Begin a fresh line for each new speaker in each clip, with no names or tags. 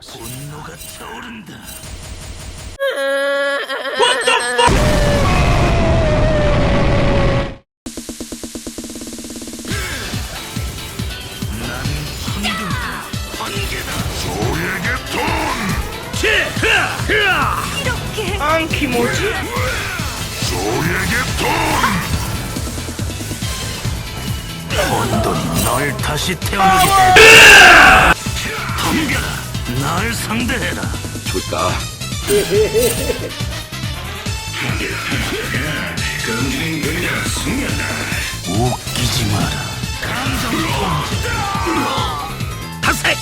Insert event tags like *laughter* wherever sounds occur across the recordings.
분노가 타오른다.
조에게 돈!
안키 뭐지?
조에게 돈!
혼돈이 널 다시 태어나게 해. 덤벼라. 날 상대해라.
좋다.
웃기지 마라. 감정 하세.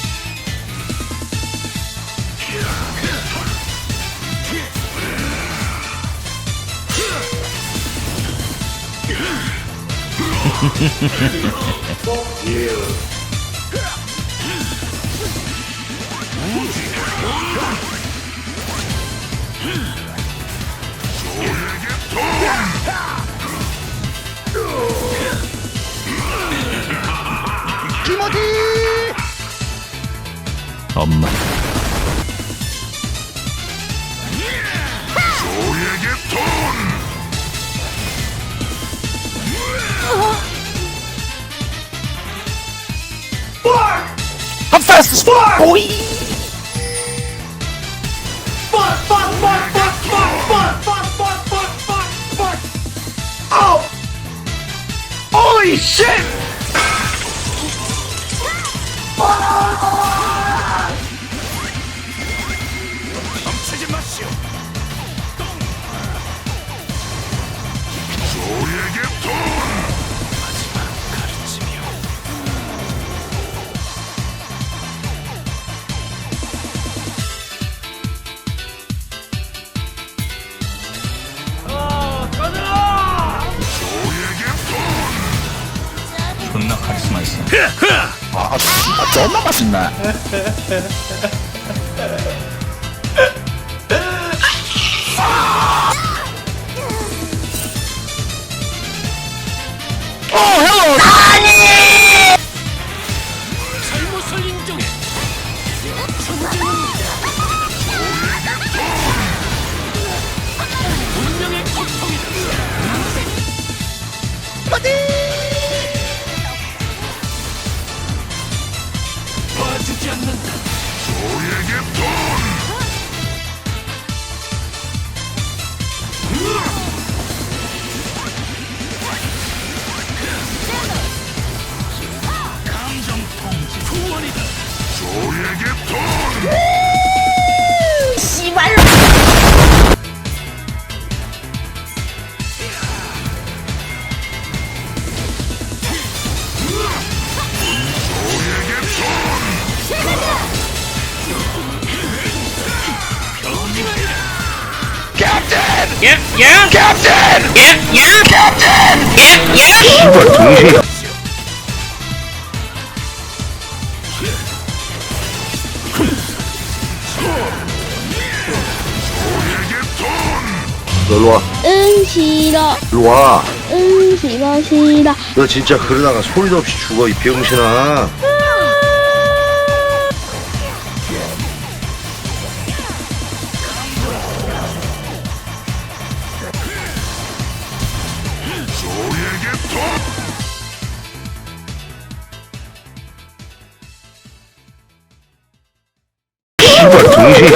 *laughs* 엄마.
조에게 돈!
Holy shit!
멈추지 카리스마 있어.
아, 아 존나 맛있네.
잘못
씨발 동시에.
조에게 돈!
너 일로 와.
응 싫어
일로 와.
응 싫어 싫어
너 진짜 그러다가 소리도 없이 죽어 이 병신아.